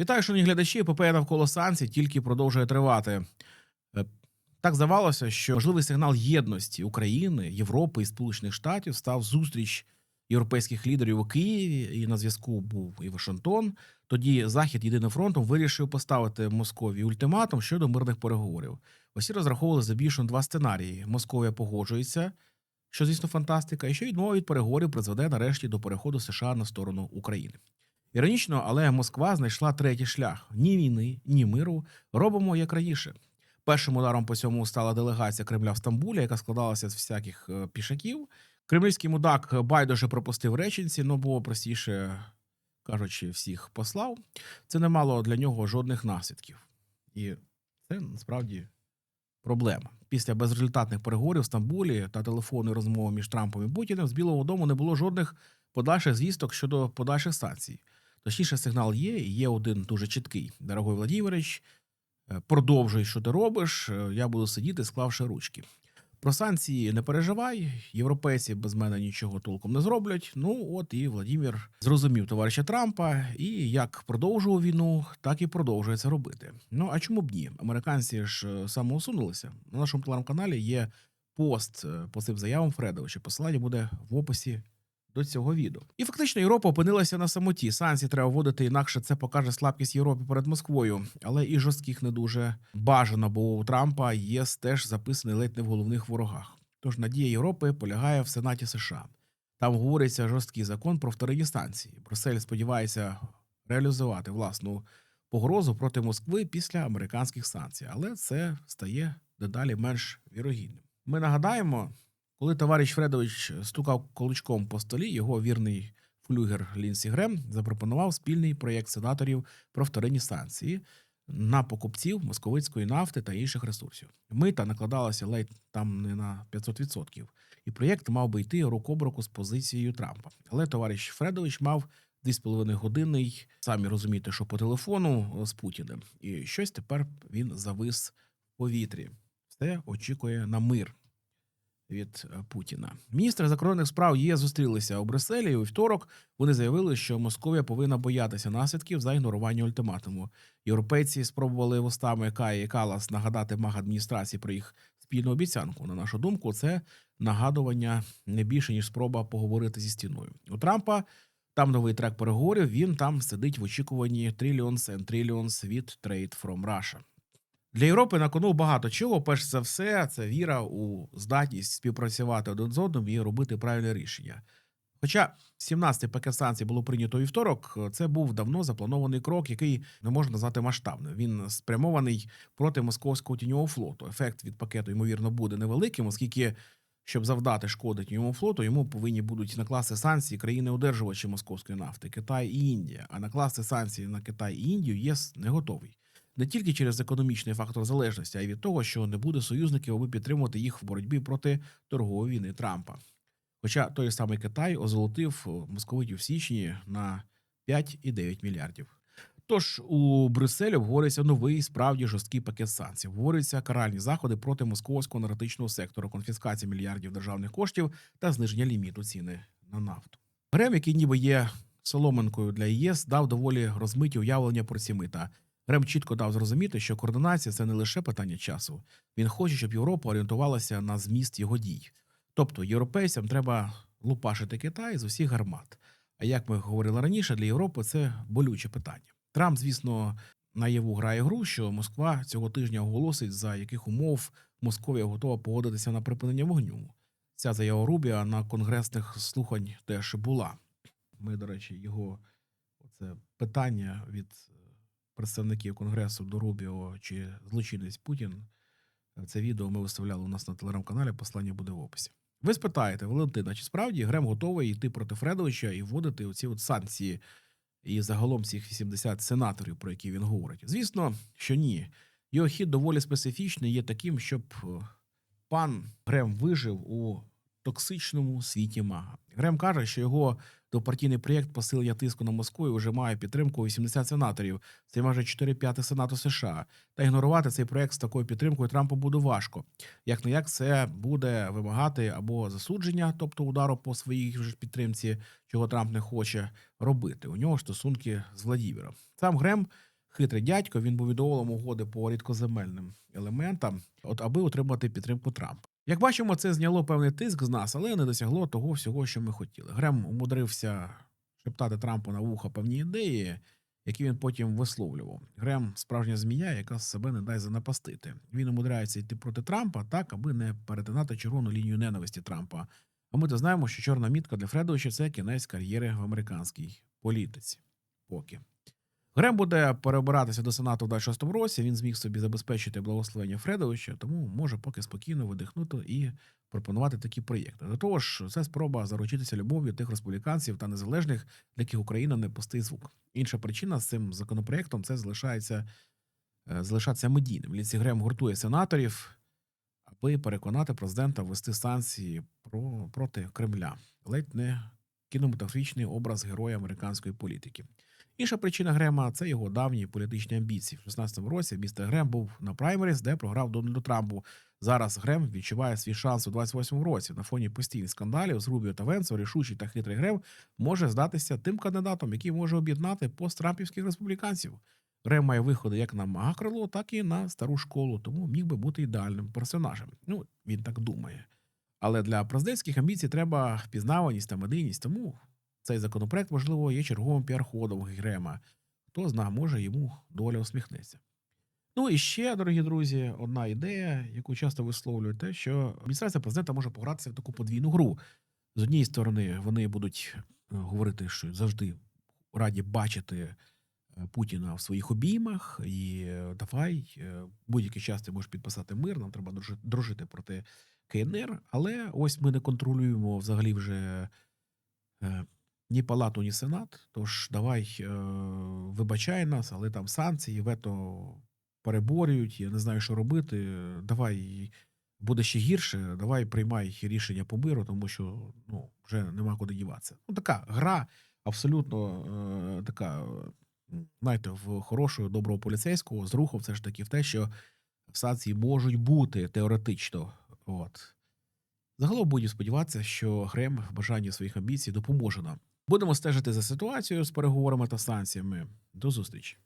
Вітаю, шановні глядачі. Епопея навколо санкцій тільки продовжує тривати. Е, Так здавалося, що важливий сигнал єдності України, Європи і Сполучених Штатів став зустріч європейських лідерів у Києві, і на зв'язку був і Вашингтон. Тоді Захід єдиним фронтом вирішив поставити Московії ультиматум щодо мирних переговорів. Усі розраховували за більше два сценарії: Московія погоджується, що звісно фантастика, і що відмова від переговорів призведе нарешті до переходу США на сторону України. Іронічно, але Москва знайшла третій шлях: ні війни, ні миру. Робимо як раніше. Першим ударом по цьому стала делегація Кремля в Стамбулі, яка складалася з всяких е, пішаків. Кремлівський мудак байдуже пропустив реченці, ну бо простіше кажучи, всіх послав. Це не мало для нього жодних наслідків. І це насправді проблема. Після безрезультатних переговорів в Стамбулі та телефонної розмови між Трампом і Путіним з Білого Дому не було жодних подальших звісток щодо подальших санкцій. Точніше, сигнал є, є один дуже чіткий. Дорогой Владимирович, е, продовжуй, що ти робиш. е, Я буду сидіти, склавши ручки. Про санкції не переживай. Європейці без мене нічого толком не зроблять. Ну от і Владимир зрозумів товариша Трампа, і як продовжував війну, так і продовжує це робити. Ну а чому б ні? Американці ж е, самоусунулися. На нашому телеграм-каналі є пост по цим заявам Фредовича. Посилання буде в описі до цього відео. І фактично Європа опинилася на самоті. Санкції треба вводити, інакше це покаже слабкість Європи перед Москвою, але і жорстких не дуже бажано, бо у Трампа ЄС теж записаний ледь не в головних ворогах. Тож надія Європи полягає в Сенаті США. Там говориться жорсткий закон про вторинні станції. Брюссель сподівається реалізувати власну погрозу проти Москви після американських санкцій, але це стає дедалі менш вірогідним. Ми нагадаємо, коли товариш Фредович стукав колючком по столі, його вірний флюгер Лінсі Грем запропонував спільний проєкт сенаторів про вторинні санкції на покупців московицької нафти та інших ресурсів. Мита накладалася ледь там не на 500%. І проєкт мав би йти рук об руку з позицією Трампа. Але товариш Фредович мав 2,5 годинний, самі розумієте, що по телефону з Путіним. І щось тепер він завис в повітрі. Все очікує на мир від е, Путіна. Міністри закордонних справ ЄС зустрілися у Брюсселі. У вівторок вони заявили, що Московія повинна боятися наслідків за ігнорування ультиматуму. Європейці спробували вустами Каї Калас нагадати маг адміністрації про їх спільну обіцянку. На нашу думку, це нагадування не більше ніж спроба поговорити зі стіною. У Трампа там новий трек переговорів. Він там сидить в очікуванні trillions and trillions від Trade from Russia. Для Європи на кону багато чого. Перш за все, це віра у здатність співпрацювати один з одним і робити правильне рішення. Хоча 17-й пакет санкцій було прийнято вівторок, це був давно запланований крок, який не можна назвати масштабним. Він спрямований проти московського тіньового флоту. Ефект від пакету ймовірно буде невеликим, оскільки. Щоб завдати шкоди тіньовому флоту, йому повинні будуть накласти санкції країни-одержувачі московської нафти Китай і Індія. А накласти санкції на Китай і Індію ЄС не готовий не тільки через економічний фактор залежності, а й від того, що не буде союзників, аби підтримувати їх в боротьбі проти торгової війни Трампа. Хоча той самий Китай озолотив московитів в січні на 5,9 мільярдів. Тож у Брюсселі обговорюється новий справді жорсткий пакет санкцій. Обговорюються каральні заходи проти московського енергетичного сектору, конфіскація мільярдів державних коштів та зниження ліміту ціни на нафту. Грем, який ніби є соломинкою для ЄС, дав доволі розмиті уявлення про ці мита. Грем чітко дав зрозуміти, що координація це не лише питання часу. Він хоче, щоб Європа орієнтувалася на зміст його дій. Тобто європейцям треба лупашити Китай з усіх гармат. А як ми говорили раніше, для Європи це болюче питання. Трамп, звісно, наяву грає гру, що Москва цього тижня оголосить, за яких умов Московія готова погодитися на припинення вогню. Ця заява Рубіа на конгресних слухань теж була. Ми, до речі, його це питання від представників конгресу до Рубіо чи злочинець Путін. Це відео ми виставляли у нас на телеграм-каналі. Послання буде в описі. Ви спитаєте, Валентина, чи справді Грем готовий йти проти Фредовича і вводити оці от санкції і загалом цих 80 сенаторів, про які він говорить? Звісно, що ні. Його хід доволі специфічний, є таким, щоб е, пан Грем вижив у токсичному світі мага. Грем каже, що його двопартійний проєкт посилення тиску на Москву вже має підтримку 80 сенаторів. Це майже 4 п'яти сенату США. Та ігнорувати цей проєкт з такою підтримкою Трампу буде важко. Як не як це буде вимагати або засудження, тобто удару по своїй ж підтримці, чого Трамп не хоче робити. У нього стосунки з Владіміром. Сам Грем хитрий дядько. Він був ідеолом угоди по рідкоземельним елементам, от аби отримати підтримку Трампа. Як бачимо, це зняло певний тиск з нас, але не досягло того всього, що ми хотіли. Грем умудрився шептати Трампу на вуха певні ідеї, які він потім висловлював. Грем справжня змія, яка себе не дай занапастити. Він умудряється йти проти Трампа так, аби не перетинати червону лінію ненависті Трампа. А ми то знаємо, що чорна мітка для Фредовича це кінець кар'єри в американській політиці. Поки. Грем буде перебиратися до Сенату в 26-му році. Він зміг собі забезпечити благословення Фредовича, тому може поки спокійно видихнути і пропонувати такі проєкти. До того ж, це спроба заручитися любов'ю тих республіканців та незалежних, для яких Україна не пустий звук. Інша причина з цим законопроектом це залишається е, залишатися медійним. Лінсі Грем гуртує сенаторів, аби переконати президента ввести санкції про, проти Кремля. Ледь не кінематографічний образ героя американської політики. Інша причина Грема це його давні політичні амбіції. В 16-му році містер Грем був на праймеріс, де програв Дональду Трампу. Зараз Грем відчуває свій шанс у 28-му році. На фоні постійних скандалів з Рубіо та Венсо, рішучий та хитрий Грем може здатися тим кандидатом, який може об'єднати посттрампівських республіканців. Грем має виходи як на магакрило, так і на стару школу, тому міг би бути ідеальним персонажем. Ну, він так думає. Але для президентських амбіцій треба впізнаваність та медийність, тому цей законопроект, можливо, є черговим піар-ходом Грема. Хто зна, може йому доля усміхнеться. Ну і ще, дорогі друзі, одна ідея, яку часто висловлюють, те, що адміністрація президента може погратися в таку подвійну гру. З однієї сторони, вони будуть е, говорити, що завжди раді бачити е, Путіна в своїх обіймах, і е, давай будь-який час ти можеш підписати мир, нам треба дружи- дружити проти КНР. Але ось ми не контролюємо взагалі вже ні палату, ні сенат. Тож давай е, вибачай нас, але там санкції, вето переборюють. Я не знаю, що робити. Давай буде ще гірше. Давай приймай рішення по миру, тому що ну вже нема куди діватися. Ну така гра абсолютно е, така, знаєте, в хорошого доброго поліцейського з рухом все ж таки в те, що санкції можуть бути теоретично. От. Загалом будемо сподіватися, що Грем в бажанні своїх амбіцій допоможе нам. Будемо стежити за ситуацією з переговорами та санкціями. До зустрічі.